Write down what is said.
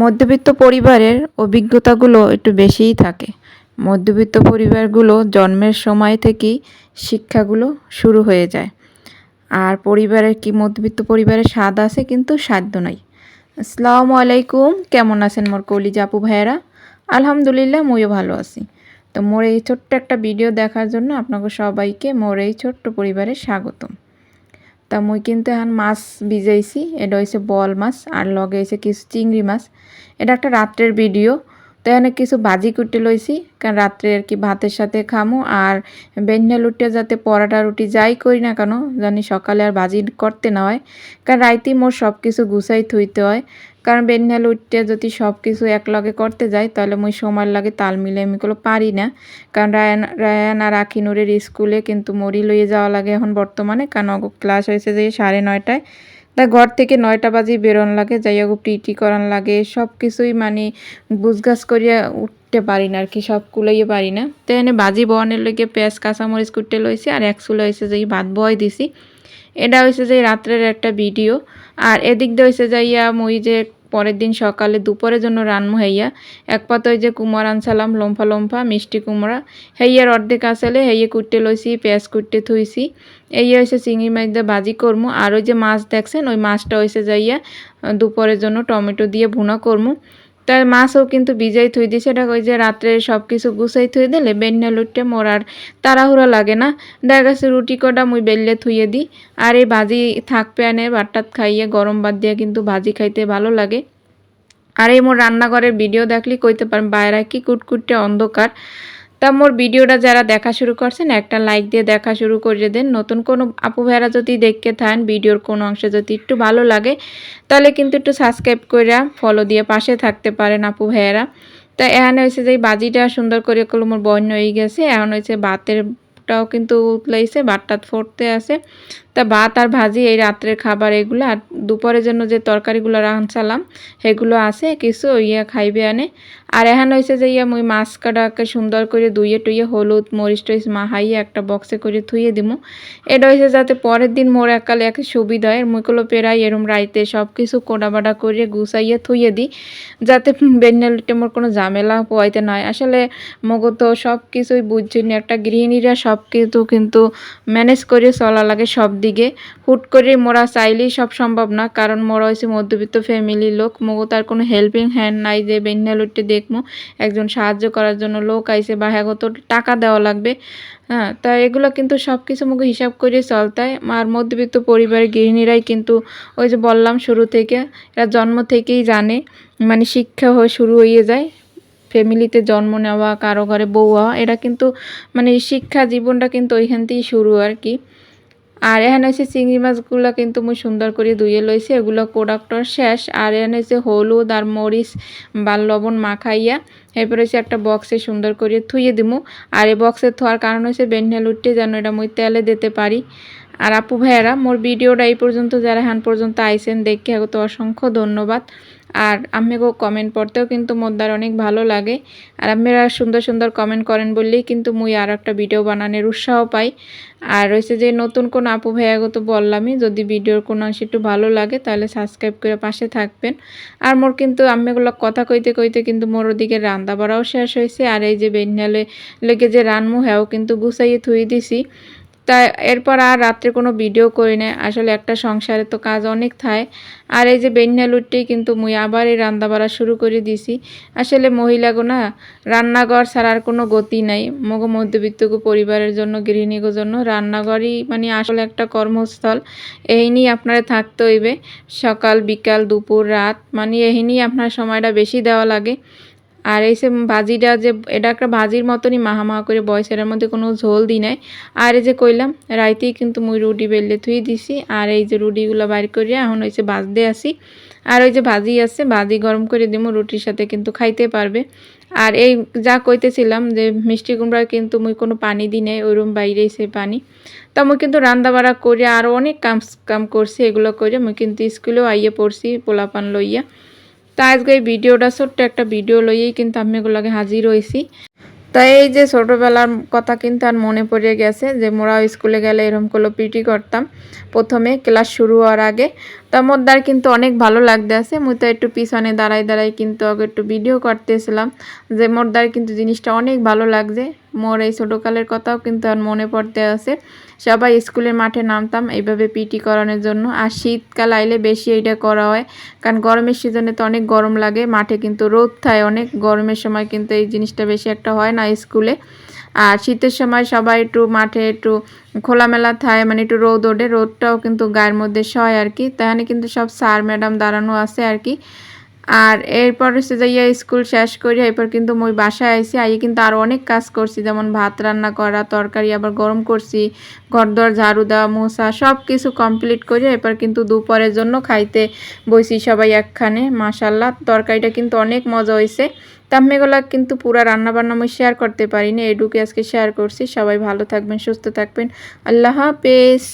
মধ্যবিত্ত পরিবারের অভিজ্ঞতাগুলো একটু বেশিই থাকে। মধ্যবিত্ত পরিবারগুলো জন্মের সময় থেকেই শিক্ষাগুলো শুরু হয়ে যায়। আর পরিবারের কি মধ্যবিত্ত পরিবারের স্বাদ আছে কিন্তু সাধ্য নাই। আসসালামু আলাইকুম, কেমন আছেন মোর কলিজা আপু ভাইয়েরা? আলহামদুলিল্লাহ, মুইও ভালো আছি। তো মোর এই ছোট্ট একটা ভিডিও দেখার জন্য আপনাকে সবাইকে মোর এই ছোট্ট পরিবারে স্বাগতম। তা মুই কিন্তু এখন মাছ ভিজাইছি। এটা হয়েছে বল মাছ, আর লগে হয়েছে কিছু চিংড়ি মাছ। এটা একটা রাত্রের ভিডিও, তো এখানে কিছু ভাজি কুটে লইছি, কারণ রাত্রে আর কি ভাতের সাথে খামো, আর বেঞ্জা লুটে যাতে পরাটা রুটি যাই করি না কেন, জানি সকালে আর ভাজি করতে না হয়। কারণ রাইতেই মোর সব কিছু গুছাই থইতে হয়। কারণ বেন্যাল উঠতে যদি সব কিছু একলগে করতে যাই, তাহলে মুই সময় লাগে তাল মিলে আমি কোনো পারি না। কারণ রায়ান রায়ান আর আখিনুরের স্কুলে কিন্তু মরি লইয়ে যাওয়া লাগে এখন বর্তমানে। কারণ অগ ক্লাস হয়েছে যে সাড়ে নয়টায়। তা ঘর থেকে নয়টা বাজে বেরোন লাগে, যাই হোক টিটি করান লাগে সব কিছুই মানে বুঝগাছ করিয়া উঠতে পারি না আর কি, সব কুলাইয়ে পারি না। তো এনে বাজি বনের লইকে পেঁয়াজ, কাঁচামরিচ কুটতে লইছি আর এক চুলা হয়েছে যে ভাত বয় দিছি। এটা হয়েছে যে রাত্রের একটা ভিডিও। আর এদিক দিয়ে হয়েছে যাইয়া মুই যে পরের দিন সকালে দুপুরের জন্য রান্নু হইয়া। এক পাত ওই যে কুমার আনসালাম, লম্ফা লম্ফা, মিষ্টি কুমড়া। হেইয়ার অর্ধেক আসলে হেইয়ে কুটতে লইছি, পেঁয়াজ কুটতে থুইছি। এই হয়েছে চিংড়ি মাছ দিয়ে বাজি করমু। আর ওই যে মাছ দেখছেন, ওই মাছটা হয়েছে যাইয়া দুপুরের জন্য টমেটো দিয়ে ভুনা করমু। তার মাছও কিন্তু বিজয় থুই দিছে। এটা ওই যে রাত্রে সব কিছু গুছাই থুই দিলে বেন্যা লুটে মোর আর তাড়াহুড়া লাগে না। দেখা গেছে রুটি কটা মুই বেললে থুইয়ে দিই। আর এই ভাজি থাকবে আনে বাট্টাত খাইয়ে গরম বাদ দিয়ে কিন্তু ভাজি খাইতে ভালো লাগে। আর এই মোর রান্নাঘরের ভিডিও দেখলি কইতে পারেন বাইরে কি কুটকুটে অন্ধকার। তা মোর ভিডিওটা যারা দেখা শুরু করছেন, একটা লাইক দিয়ে দেখা শুরু করে দেন। নতুন কোনো আপু ভাইরা যদি দেখতে থাকেন ভিডিওর কোনো অংশে যদি একটু ভালো লাগে, তাহলে কিন্তু একটু সাবস্ক্রাইব করে ফলো দিয়ে পাশে থাকতে পারেন আপু ভাইয়েরা। তা এখানে হয়েছে যে বাজিটা সুন্দর করে করল মোর বন্য হয়ে গেছে। এখন হয়েছে বাতেরটাও কিন্তু উতলাইছে, ভাতটা ফোটতে আছে। তা ভাত আর ভাজি এই রাত্রের খাবার এগুলো, আর দুপুরের জন্য যে তরকারিগুলো রাঁধছিলাম, সেগুলো আছে, কিছু ইয়া খাইবে আনে। আর এখন হয়েছে যে ইয়া মুই মাছ কাটাকে সুন্দর করে ধুইয়ে টুইয়ে হলুদ মরিচ টরিচ মাহাইয়ে একটা বক্সে করে থুইয়ে দিমু। এটা হয়েছে যাতে পরের দিন মোর একালে এক সুবিধা হয় মুইগুলো পেরাই এরম রাইতে সব কিছু কোডাবাডা করে গুছাইয়ে থুইয়ে দিই, যাতে বেন্যালিটে মোর কোনো ঝামেলা পোয়াইতে নয় আসলে মগো তো সব কিছুই বুঝছি একটা গৃহিণীরা সব কিছু কিন্তু ম্যানেজ করে চলা লাগে সব দিকে হুট করে মোরা চাইলেই সব সম্ভব না, কারণ মোরা হয়েছে মধ্যবিত্ত ফ্যামিলির লোক। মগো তার কোনো হেল্পিং হ্যান্ড নাই যে বেন্যালুটে দেখব একজন সাহায্য করার জন্য লোক আইসে বা হ্যাঁ তো টাকা দেওয়া লাগবে। হ্যাঁ তা এগুলো কিন্তু সব কিছু মুখে হিসাব করে চলতায়। আর মধ্যবিত্ত পরিবারের গৃহিণীরাই কিন্তু ওই যে বললাম শুরু থেকে, এরা জন্ম থেকেই জানে মানে শিক্ষা হয়ে শুরু হয়ে যায়। ফ্যামিলিতে জন্ম নেওয়া, কারও ঘরে বউ হওয়া এটা কিন্তু মানে শিক্ষা জীবনটা কিন্তু ওইখান থেকেই শুরু আর কি। আর এখানে হচ্ছে চিংড়ি মাছগুলো কিন্তু মুই সুন্দর করে ধুয়ে লইছি। এগুলো প্রোডাক্টর শেষ। আর এখানে হচ্ছে হলুদ আর মরিচ বা লবণ মাখাইয়া এরপর হচ্ছে একটা বক্সে সুন্দর করে থুয়ে দিমু। আর এই বক্সে থোয়ার কারণ হচ্ছে বেন্ডেল উঠতে যেন এটা মুই তেলে দিতে পারি। আর আপু ভাইয়েরা, মোর ভিডিওটা এই পর্যন্ত। যারা হ্যান পর্যন্ত আইসেন দেখে তো অসংখ্য ধন্যবাদ। আর আমিগো কমেন্ট পড়তেও কিন্তু মোদ্দার অনেক ভালো লাগে। আর আপনারা সুন্দর সুন্দর কমেন্ট করেন বললেই কিন্তু মুই আর একটা ভিডিও বানানোর উৎসাহ পাই। আর রয়েছে যে নতুন কোনো আপু ভাইয়াগো তো বললামই, যদি ভিডিওর কোনো অংশ একটু ভালো লাগে তাহলে সাবস্ক্রাইব করে পাশে থাকবেন। আর মোর কিন্তু আমিগুলো কথা কইতে কইতে কিন্তু মোর ওদিকে রান্না বাড়াও শেষ হয়েছে। আর এই যে বেন্যালে লেগে যে রানমু হ্যাও কিন্তু গুছাইয়ে থুই দিছি। তা এরপর আর রাত্রে কোনো ভিডিও করি না আসলে একটা সংসারে তো কাজ অনেক থাকে আর এই যে বেন্যা লুটতেই কিন্তু মুই আবার এই রান্না বাড়া শুরু করে দিছি। আসলে মহিলাগো না, রান্নাঘর ছাড়ার কোনো গতি নাই। মগ মধ্যবিত্তগো পরিবারের জন্য, গৃহিণীগো জন্য রান্নাঘরই মানে আসলে একটা কর্মস্থল। এই নিয়ে আপনারা থাকতে হইবে। সকাল, বিকাল, দুপুর, রাত মানে এই নিয়ে আপনার সময়টা বেশি দেওয়া লাগে। আর এই সে ভাজিটা যে, এটা একটা ভাজির মতনই মাহা মাহা করে বয়স এর মধ্যে কোনো ঝোল দিই নাই। আর এই যে কইলাম, রাইতেই কিন্তু মুই রুটি বেললে থুই দিছি। আর এই যে রুটিগুলো বাইর করিয়া এখন হয়েছে ভাজতে আসি। আর ওই যে ভাজি আছে, ভাজি গরম করে দিব রুটির সাথে কিন্তু খাইতে পারবে। আর এই যা কইতেছিলাম যে, মিষ্টি কুমড়া কিন্তু মুই কোনো পানি দিই নাই ওইরকম বাইরেই সে পানি। তা মুই কিন্তু রান্না বাড়া করে আরও অনেক কাম কাম করছি, এগুলো করে মুই কিন্তু স্কুলেও আইয়ে পড়ছি, পোলাপান লইয়া। তা আজকে এই ভিডিওটা ছোট্ট একটা ভিডিও লইয়েই কিন্তু আমি এগুলোকে হাজির হয়েছি তাই এই যে ছোটোবেলার কথা কিন্তু আর মনে পড়ে গেছে যে মোরা স্কুলে গেলে এরকম করল পিটি করতাম। প্রথমে ক্লাস শুরু হওয়ার আগে তা মোদ্দার কিন্তু অনেক ভালো লাগতে আছে। মুই তো একটু পিছনে দাঁড়াই দাঁড়াই কিন্তু আগে একটু ভিডিও করতেছিলাম যে মোদ্দার কিন্তু জিনিসটা অনেক ভালো লাগছে। মোর এই ছোটোকালের কথাও কিন্তু আর মনে পড়তে আছে। সবাই স্কুলের মাঠে নামতাম এইভাবে পিটি করানোর জন্য। আর শীতকাল আইলে বেশি এইটা করা হয়। কারণ গরমের সিজনে তো অনেক গরম লাগে। মাঠে কিন্তু রোদ থাকে অনেক। গরমের সময় কিন্তু এই জিনিসটা বেশি একটা হয় না স্কুলে। আর শীতের সময় সবাই একটু মাঠে একটু খোলামেলা থায় মানে একটু রোদ ওঠে, রোদটাও কিন্তু গায়ের মধ্যে সয় আর কি। তাহলে কিন্তু সব স্যার ম্যাডাম দাঁড়ানো আছে আর কি। আর এরপর হচ্ছে যাইয়া স্কুল শেষ করি, এরপর কিন্তু মই বাসায় আইসি আইয়ে কিন্তু আরও অনেক কাজ করছি, যেমন ভাত রান্না করা, তরকারি আবার গরম করছি, ঘরদর, ঝাড়ু দেওয়া, মোছা সব কিছু কমপ্লিট করে এরপর কিন্তু দুপুরের জন্য খাইতে বইছি সবাই একখানে মাসাল্লাহ তরকারিটা কিন্তু অনেক মজা হয়েছে তাম্মেগুলা কিন্তু পুরা রান্নাবান্না আমি শেয়ার করতে পারিনি এটুকু আজকে শেয়ার করছি, সবাই ভালো থাকবেন, সুস্থ থাকবেন, আল্লাহ হাফেজ।